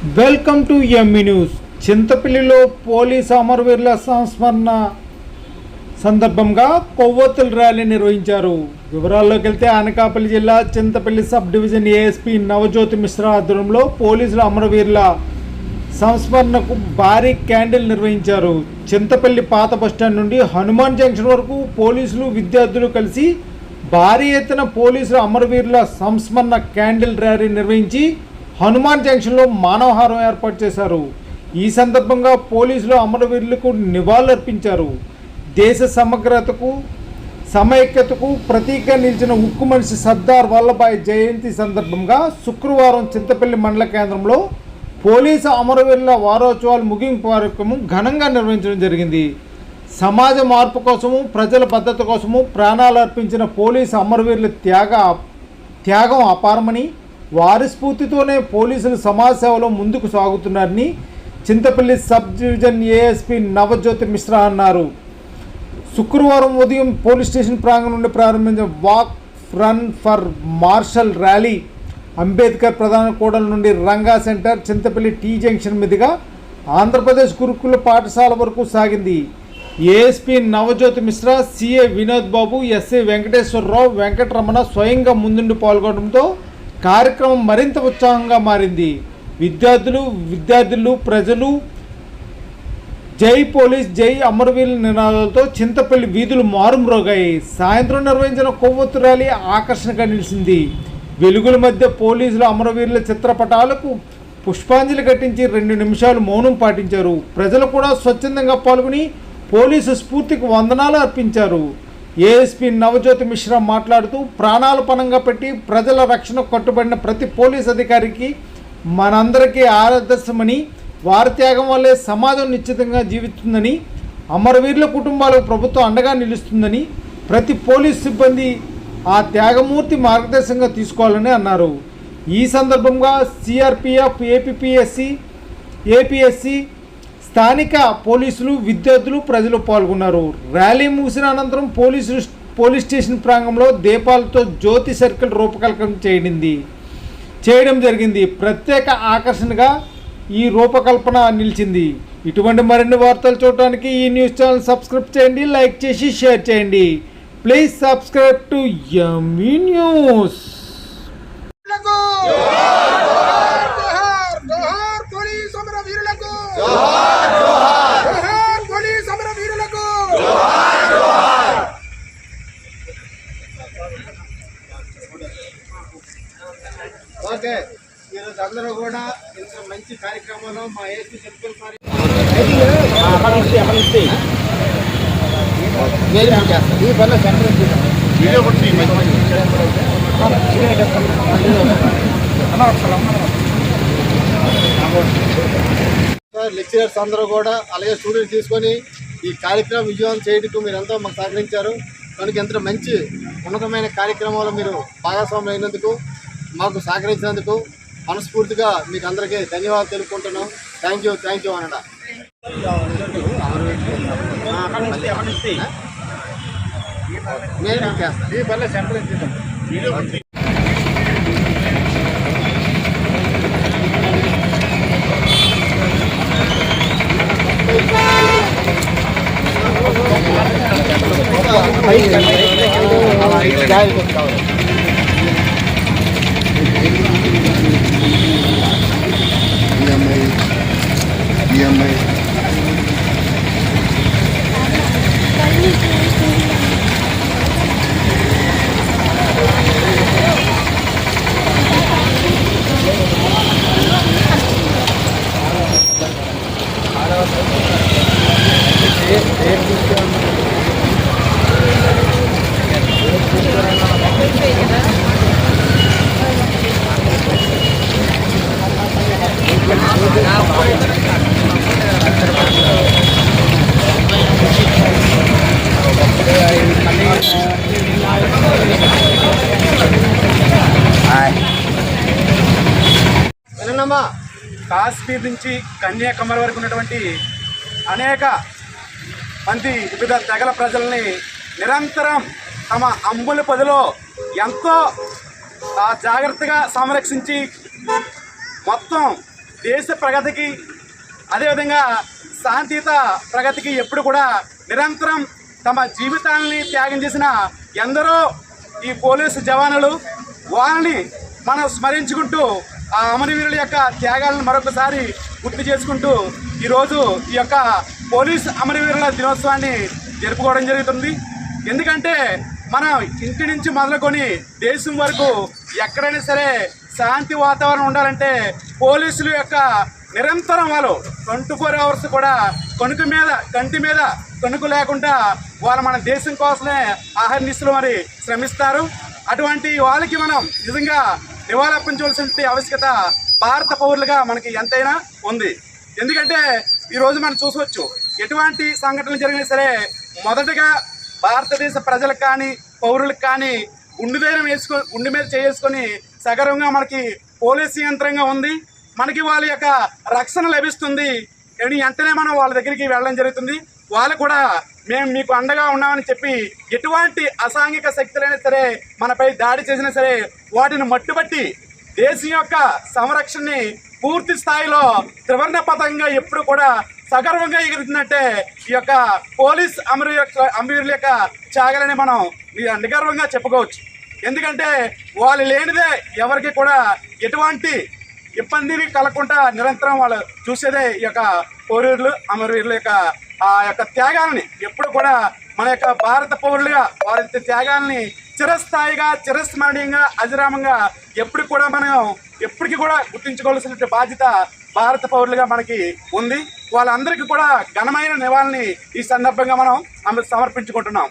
Welcome to ME news చింతపల్లిలో police అమరవీరుల సంస్మరణ సందర్భంగా కొవ్వొత్తుల ర్యాలీ నిర్వహించారు. వివరాల్లోకి వెళ్తే అనకాపల్లి జిల్లా Chintapalli sub division ASP Navajyoti Mishra ఆధ్వర్యంలో పోలీసుల అమరవీరుల సంస్మరణకు భారీ క్యాండిల్ నిర్వహించారు. చింతపల్లి పాత బస్టాండ్ నుండి హనుమాన్ జంక్షన్ వరకు పోలీసులు విద్యార్థులు కలిసి భారీ ఎత్తున పోలీసుల అమరవీరుల సంస్మరణ క్యాండిల్ ర్యాలీ నిర్వహించి హనుమాన్ జంక్షన్లో మానవహారం ఏర్పాటు చేశారు. ఈ సందర్భంగా పోలీసులు అమరవీరులకు నివాళులర్పించారు. దేశ సమగ్రతకు సమైక్యతకు ప్రతీకగా నిలిచిన ఉక్కు మనిషి సర్దార్ వల్లభాయ్ జయంతి సందర్భంగా శుక్రవారం చింతపల్లి మండల కేంద్రంలో పోలీసు అమరవీరుల వారోత్సవాలు ముగింపు కార్యక్రమం ఘనంగా నిర్వహించడం జరిగింది. సమాజ మార్పు కోసము ప్రజల భద్రత కోసము ప్రాణాలు అర్పించిన పోలీసు అమరవీరుల త్యాగ త్యాగం అపారమని వారి స్ఫూర్తితోనే పోలీసులు సమాజ సేవలో ముందుకు సాగుతున్నారని Chintapalli sub division ASP Navajyoti Mishra అన్నారు. శుక్రవారం ఉదయం పోలీస్ స్టేషన్ ప్రాంగణం నుండి ప్రారంభించిన walk run for marshal rally Ambedkar ప్రధాన కూడల నుండి Ranga centre Chintapalli T junction మీదుగా ఆంధ్రప్రదేశ్ గురుకుల పాఠశాల వరకు సాగింది. ASP Navajyoti Mishra CA Vinod Babu SA Venkateswara Rao Venkataramana స్వయంగా ముందుండి పాల్గొనడంతో కార్యక్రమం మరింత ఉత్సాహంగా మారింది. విద్యార్థులు విద్యార్థులు ప్రజలు జై పోలీస్ జై అమరవీరుల నినాదాలతో చింతపల్లి వీధులు మారుమ్రోగాయి. సాయంత్రం నిర్వహించిన కొవ్వొత్తు ర్యాలీ ఆకర్షణగా నిలిచింది. వెలుగుల మధ్య పోలీసులు అమరవీరుల చిత్రపటాలకు పుష్పాంజలి ఘటించి రెండు నిమిషాలు మౌనం పాటించారు. ప్రజలు కూడా స్వచ్ఛందంగా పాల్గొని పోలీసు స్ఫూర్తికి వందనాలు అర్పించారు. ఏఎస్పీ నవజ్యోతి మిశ్రా మాట్లాడుతూ ప్రాణాలు పనంగా పెట్టి ప్రజల రక్షణ కట్టుబడిన ప్రతి పోలీస్ అధికారికి మనందరికీ ఆదర్శమని వారి త్యాగం వల్లే సమాజం నిశ్చితంగా జీవిస్తుందని అమరవీరుల కుటుంబాలకు ప్రభుత్వం అండగా నిలుస్తుందని ప్రతి పోలీస్ సిబ్బంది ఆ త్యాగమూర్తి మార్గదర్శకంగా తీసుకోవాలని అన్నారు. ఈ సందర్భంగా సిఆర్పిఎఫ్ ఏపీఎస్సి ఏపీఎస్సి స్థానిక పోలీసులు విద్యార్థులు ప్రజలు పాల్గొన్నారు. ర్యాలీ ముగిసిన అనంతరం పోలీసులు పోలీస్ స్టేషన్ ప్రాంగంలో దీపాలతో జ్యోతి సర్కిల్ రూపకల్పన చేయడింది చేయడం జరిగింది. ప్రత్యేక ఆకర్షణగా ఈ రూపకల్పన నిలిచింది. ఇటువంటి మరిన్ని వార్తలు చూడటానికి ఈ న్యూస్ ఛానల్ సబ్స్క్రైబ్ చేయండి లైక్ చేసి షేర్ చేయండి. Please subscribe to yummy news జోహార్ జోహార్ పోలీస్ సమర వీరులకు జోహార్ పోలీస్ సమర వీరులకు ఓకే ఈరోజు అందరూ కూడా ఇంత మంచి కార్యక్రమంలో మా ఏసీ సర్కిల్ ఈ పనులు సెంటర్ లెక్చరర్స్ అందరూ కూడా అలాగే స్టూడెంట్స్ తీసుకొని ఈ కార్యక్రమం విజయవంతం చేయడానికి మీరు ఎంతో మాకు సహకరించారు. కనుక ఎంత మంచి ఉన్నతమైన కార్యక్రమంలో మీరు భాగస్వాములు అయినందుకు మాకు సహకరించినందుకు మనస్ఫూర్తిగా మీకు అందరికీ ధన్యవాదాలు తెలుపుకుంటున్నాం. థ్యాంక్ యూ థ్యాంక్ యూ అనడా నేను చేస్తాను ఈ పనులు సెంటర్ ఈఎంఐ కాశ్మీర్ నుంచి కన్యాకుమారి వరకు ఉన్నటువంటి అనేక మంది వివిధ తెగల ప్రజల్ని నిరంతరం తమ అంబుల పదిలో ఎంతో జాగ్రత్తగా సంరక్షించి మొత్తం దేశ ప్రగతికి అదేవిధంగా శాంతియుత ప్రగతికి ఎప్పుడు కూడా నిరంతరం తమ జీవితాలని త్యాగం చేసిన ఎందరో ఈ పోలీసు జవానులు వారిని మనం స్మరించుకుంటూ ఆ అమరవీరుల యొక్క త్యాగాలను మరొకసారి గుర్తు చేసుకుంటూ ఈరోజు ఈ యొక్క పోలీస్ అమరవీరుల దినోత్సవాన్ని జరుపుకోవడం జరుగుతుంది. ఎందుకంటే మనం ఇంటి నుంచి మొదలుకొని దేశం వరకు ఎక్కడైనా సరే శాంతి వాతావరణం ఉండాలంటే పోలీసుల యొక్క నిరంతరం వాళ్ళు ట్వంటీ ఫోర్ అవర్స్ కూడా కణుకు మీద కంటి మీద కణుకు లేకుండా వాళ్ళు మన దేశం కోసమే ఆహర్నిస్తులు మరి శ్రమిస్తారు. అటువంటి వాళ్ళకి మనం నిజంగా నివాళులర్పించవలసిన ఆవశ్యకత భారత పౌరులుగా మనకి ఎంతైనా ఉంది. ఎందుకంటే ఈరోజు మనం చూసవచ్చు ఎటువంటి సంఘటనలు జరిగినా సరే మొదటగా భారతదేశ ప్రజలకు కానీ పౌరులకు కానీ గుండు ధైర్యం వేసుకో గుండె మీద చేసుకొని సగర్వంగా మనకి పోలీస్ యంత్రంగా ఉంది. మనకి వాళ్ళ యొక్క రక్షణ లభిస్తుంది. అని వెంటనే మనం వాళ్ళ దగ్గరికి వెళ్ళడం జరుగుతుంది. వాళ్ళు కూడా మేము మీకు అండగా ఉన్నామని చెప్పి ఎటువంటి అసాంఘిక శక్తులైనా సరే మనపై దాడి చేసినా సరే వాటిని మట్టుబట్టి దేశం యొక్క సంరక్షణని పూర్తి స్థాయిలో త్రివర్ణ పథంగా ఎప్పుడు కూడా సగర్వంగా ఎగురుతుందంటే ఈ యొక్క పోలీస్ అమరు యొక్క అమరుల యొక్క త్యాగాలని మనం నిగర్వంగా చెప్పుకోవచ్చు. ఎందుకంటే వాళ్ళు లేనిదే ఎవరికి కూడా ఎటువంటి ఇబ్బందిని కలగకుండా నిరంతరం వాళ్ళు చూసేదే ఈ యొక్క పౌరులు అమరవీరుల యొక్క ఆ యొక్క త్యాగాలని ఎప్పుడు కూడా మన యొక్క భారత పౌరులుగా వారి త్యాగాల్ని చిరస్థాయిగా చిరస్మరణీయంగా అజరామంగా ఎప్పుడు కూడా మనం ఎప్పటికీ కూడా గుర్తించుకోవాల్సిన బాధ్యత భారత పౌరులుగా మనకి ఉంది. వాళ్ళందరికీ కూడా ఘనమైన నివాళిని ఈ సందర్భంగా మనం సమర్పించుకుంటున్నాం.